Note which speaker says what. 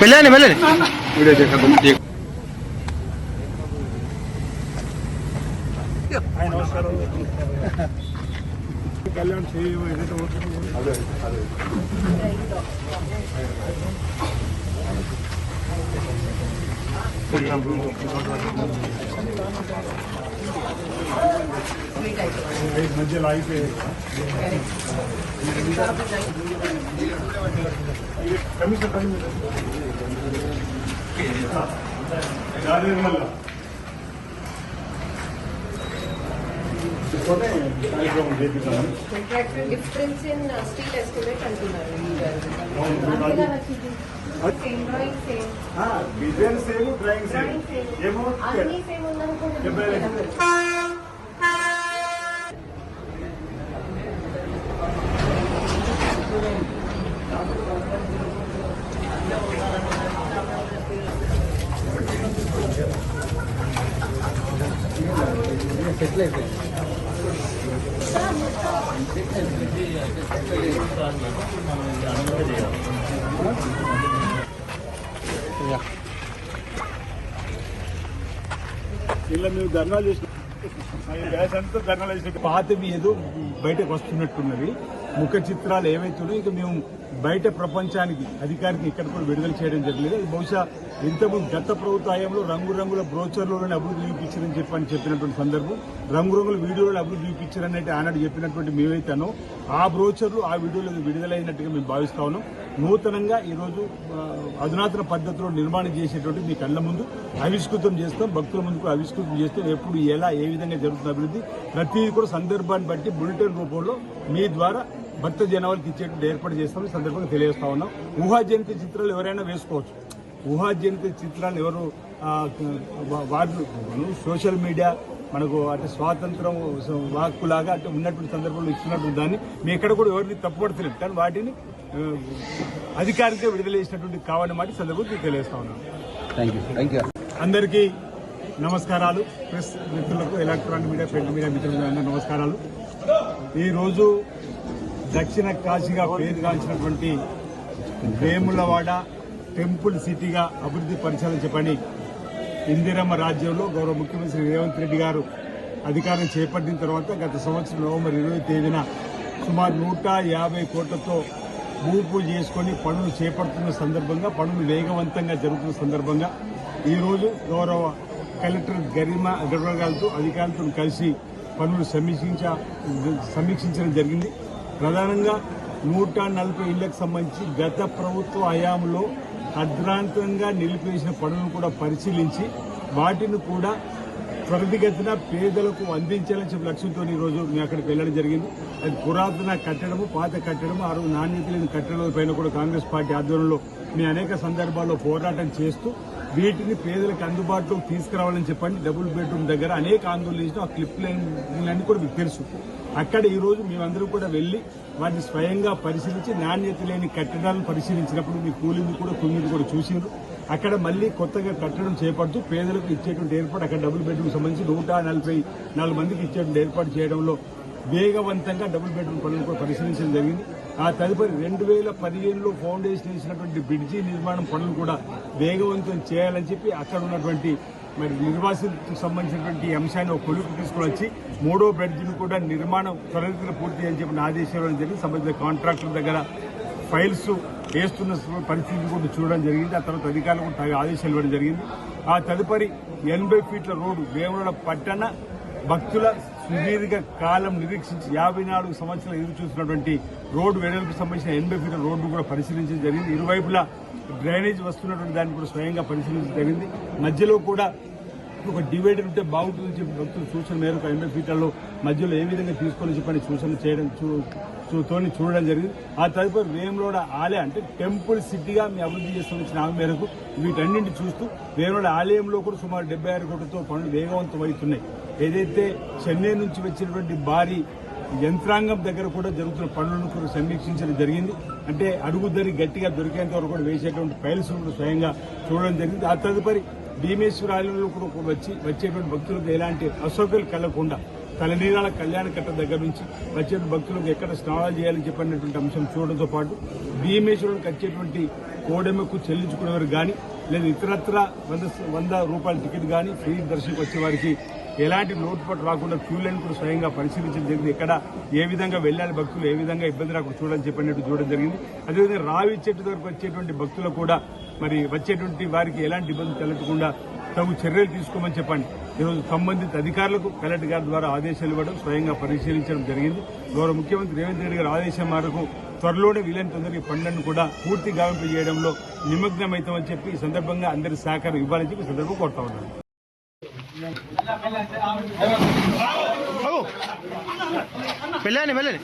Speaker 1: వెళ్ళండి వెళ్ళండి
Speaker 2: కళ్యాణ్ చేయము जुलाई पे कमी से कमी
Speaker 3: मल्ला Difference in steel estimate and
Speaker 2: design same drawing same ఏమో డెబ్బై లక్షలు. ఇలా మేము ధర్నాలు చేసిన గ్యాస్ అంతా ధర్నాలు చేసిన పాతవి ఏదో బయటకు వస్తున్నట్టున్నవి ముఖ చిత్రాలు ఏవైతున్నాయో ఇక మేము బయట ప్రపంచానికి అధికారికి ఇక్కడ కూడా విడుదల చేయడం జరిగింది బహుశా ఇంతకుముందు గత ప్రభుత్వ హయాంలో రంగురంగుల బ్రోచర్లోనే అభివృద్ధి చూపించారని చెప్పని చెప్పినటువంటి సందర్భం రంగురంగుల వీడియోలో అభివృద్ధి చూపించారని ఆనాడు చెప్పినటువంటి మేమైతేనో ఆ బ్రోచర్లు ఆ వీడియోలు విడుదలైనట్టుగా మేము భావిస్తా ఉన్నాం. నూతనంగా ఈరోజు అధునాతన పద్ధతిలో నిర్మాణం చేసేటువంటి మీ కళ్ళ ముందు ఆవిష్కృతం చేస్తాం. భక్తుల ముందుకు ఆవిష్కృతం చేస్తాం. ఎప్పుడు ఎలా ఏ విధంగా జరుగుతుంది అభివృద్ధి ప్రతిదీ కూడా సందర్భాన్ని బట్టి బులెటిన్ రూపంలో మీ ద్వారా భక్త జనాలకు ఇచ్చేటువంటి ఏర్పాటు చేస్తామని సందర్భంగా తెలియజేస్తా ఉన్నాం. ఊహాజనిత చిత్రాలు ఎవరైనా వేసుకోవచ్చు. ఊహాజనిత చిత్రాలు ఎవరు వాళ్ళు సోషల్ మీడియా మనకు అంటే స్వాతంత్రం వాక్కులాగా అంటే ఉన్నటువంటి సందర్భంలో ఇచ్చినటువంటి దాన్ని మీ ఎక్కడ కూడా ఎవరిని తప్పుపడతలేదు. కానీ వాటిని అధికారికంగా విడుదల చేసినటువంటి కావాలని మాట సందర్భంగా తెలియజేస్తా ఉన్నాను.
Speaker 1: థ్యాంక్ యూ థ్యాంక్ యూ
Speaker 2: అందరికీ నమస్కారాలు. ప్రెస్ మిత్రులకు ఎలక్ట్రానిక్ మీడియా ప్రింట్ మీడియా మిత్రులకు నమస్కారాలు. ఈరోజు దక్షిణ కాశీగా పేరుగాంచినటువంటి వేములవాడ టెంపుల్ సిటీగా అభివృద్ధి పరిచాలని పని ఇందిరమ్మ రాజ్యంలో గౌరవ ముఖ్యమంత్రి రేవంత్ రెడ్డి గారు అధికారం చేపట్టిన తర్వాత గత సంవత్సరం నవంబర్ ఇరవై తేదీన సుమారు నూట యాభై కోట్లతో భూ పూజ చేసుకొని పనులు చేపడుతున్న సందర్భంగా పనులు వేగవంతంగా జరుగుతున్న సందర్భంగా ఈరోజు గౌరవ కలెక్టర్ గరిమ అగర్వాల్ గారితో అధికారులతో కలిసి పనులు సమీక్షించ సమీక్షించడం జరిగింది. ప్రధానంగా నూట నలభై ఇళ్ళకు సంబంధించి గత ప్రభుత్వ హయాంలో అర్ధరాంతంగా నిలిపేసిన పనులను కూడా పరిశీలించి వాటిని కూడా త్వరితగతిన పేదలకు అందించాలని చెప్పి లక్ష్యంతో ఈరోజు రోజు మేము అక్కడికి వెళ్ళడం జరిగింది. అది పురాతన కట్టడము పాత కట్టడము ఆ రోజు నాణ్యత లేని కట్టడం పైన కూడా కాంగ్రెస్ పార్టీ ఆధ్వర్యంలో మేము అనేక సందర్భాల్లో పోరాటం చేస్తూ వీటిని పేదలకు అందుబాటులోకి తీసుకురావాలని చెప్పండి. డబుల్ బెడ్రూమ్ దగ్గర అనేక ఆందోళన చేసిన ఆ క్లిప్ లైన్ కూడా మీకు తెలుసు. అక్కడ ఈ రోజు కూడా వెళ్ళి వాటిని స్వయంగా పరిశీలించి నాణ్యత లేని కట్టడాలను పరిశీలించినప్పుడు మీ కూలింది కూడా కుంగింది కూడా చూసిండ్రు. అక్కడ మళ్ళీ కొత్తగా కట్టడం చేపడుతూ పేదలకు ఇచ్చేటువంటి ఏర్పాటు అక్కడ డబుల్ బెడ్రూమ్ సంబంధించి నూట నలభై నాలుగు మందికి ఇచ్చేటువంటి ఏర్పాటు చేయడంలో వేగవంతంగా డబుల్ బెడ్రూమ్ పనులను కూడా పరిశీలించడం జరిగింది. ఆ తదుపరి రెండు వేల పదిహేనులో ఫౌండేషన్ వేసినటువంటి బ్రిడ్జి నిర్మాణం పనులు కూడా వేగవంతం చేయాలని చెప్పి అక్కడ ఉన్నటువంటి మరి నిర్వాసితులకు సంబంధించినటువంటి అంశాన్ని ఒక కొలుపు తీసుకుని వచ్చి మూడో బ్రిడ్జిని కూడా నిర్మాణం త్వరితగతిన పూర్తి అని చెప్పిన ఆదేశాలు ఇవ్వడం జరిగింది సంబంధించిన కాంట్రాక్టర్ దగ్గర ఫైల్స్ వేస్తున్న పరిస్థితిని కూడా చూడడం జరిగింది. ఆ తర్వాత అధికారులు కూడా ఆదేశాలు ఇవ్వడం జరిగింది. ఆ తదుపరి ఎనభై ఫీట్ల రోడ్డు వేముల పట్టణ భక్తుల సుదీర్ఘ కాలం నిరీక్షించి యాభై నాలుగు సంవత్సరాలు ఎదురు చూసినటువంటి రోడ్డు వెడల్పు సంబంధించిన ఎనభై ఫీట్ల రోడ్డు కూడా పరిశీలించడం జరిగింది. ఇరువైపులా డ్రైనేజ్ వస్తున్నటువంటి దాన్ని కూడా స్వయంగా పరిశీలించడం జరిగింది. మధ్యలో కూడా ఒక డివైడర్ ఉంటే బాగుంటుందని చెప్పి భక్తులు సూచన మేరకు ఎనభై ఫీటర్లో మధ్యలో ఏ విధంగా తీసుకొని చెప్పని సూచన చేయడం చూ- తోని చూడడం జరిగింది. ఆ తదుపరి వేములోడ ఆలయ అంటే టెంపుల్ సిటీగా మీ అభివృద్ధి చేస్తున్న ఆమె మేరకు వీటన్నింటి చూస్తూ వేములోడ ఆలయంలో కూడా సుమారు డెబ్బై ఆరు కోట్లతో పనులు వేగవంతం అవుతున్నాయి. ఏదైతే చెన్నై నుంచి వచ్చినటువంటి భారీ యంత్రాంగం దగ్గర కూడా జరుగుతున్న పనులను కూడా సమీక్షించడం జరిగింది. అంటే అడుగుదరి గట్టిగా దొరికేంత వరకు కూడా వేసేటువంటి ఫైల్స్ కూడా స్వయంగా చూడడం జరిగింది. ఆ తదుపరి భీమేశ్వరాలయంలో కూడా వచ్చి వచ్చేటువంటి భక్తులకు ఎలాంటి అసౌకర్యాలు కలగకుండా తలనీరాల కళ్యాణ కట్ట దగ్గర నుంచి వచ్చే భక్తులకు ఎక్కడ స్నానాలు చేయాలని చెప్పినటువంటి అంశం చూడడంతో పాటు భీమేశ్వరునికి వచ్చేటువంటి కోడెమ్మకు చెల్లించుకునేవారు కానీ లేదా ఇతరత్ర వంద వంద రూపాయల టికెట్ కానీ ఫ్రీ దర్శనకు వచ్చే వారికి ఎలాంటి లోటుపాటు రాకుండా క్యూ లైన్ కూడా స్వయంగా పరిశీలించడం జరిగింది. ఎక్కడ ఏ విధంగా వెళ్ళాలి భక్తులు ఏ విధంగా ఇబ్బంది రాకుండా చూడాలని చెప్పినట్టు చూడడం జరిగింది. అదేవిధంగా రావి చెట్టు దగ్గరకు వచ్చేటువంటి భక్తులు కూడా మరి వచ్చేటువంటి వారికి ఎలాంటి ఇబ్బంది తలెత్తకుండా తగు చర్యలు తీసుకోమని చెప్పండి. ఈరోజు సంబంధిత అధికారులకు కలెక్టర్ గారి ద్వారా ఆదేశాలు ఇవ్వడం స్వయంగా పరిశీలించడం జరిగింది. గౌరవ ముఖ్యమంత్రి రేవంత్ రెడ్డి గారి ఆదేశం మేరకు త్వరలోనే వీలైన తొందరగా పనులను కూడా పూర్తి గావింపు చేయడంలో నిమగ్నమవుతామని చెప్పి ఈ సందర్భంగా అందరి సహకారం ఇవ్వాలని చెప్పి సందర్భం కోరుతా ఉన్నాను.
Speaker 1: వెళ్ళండి వెళ్ళండి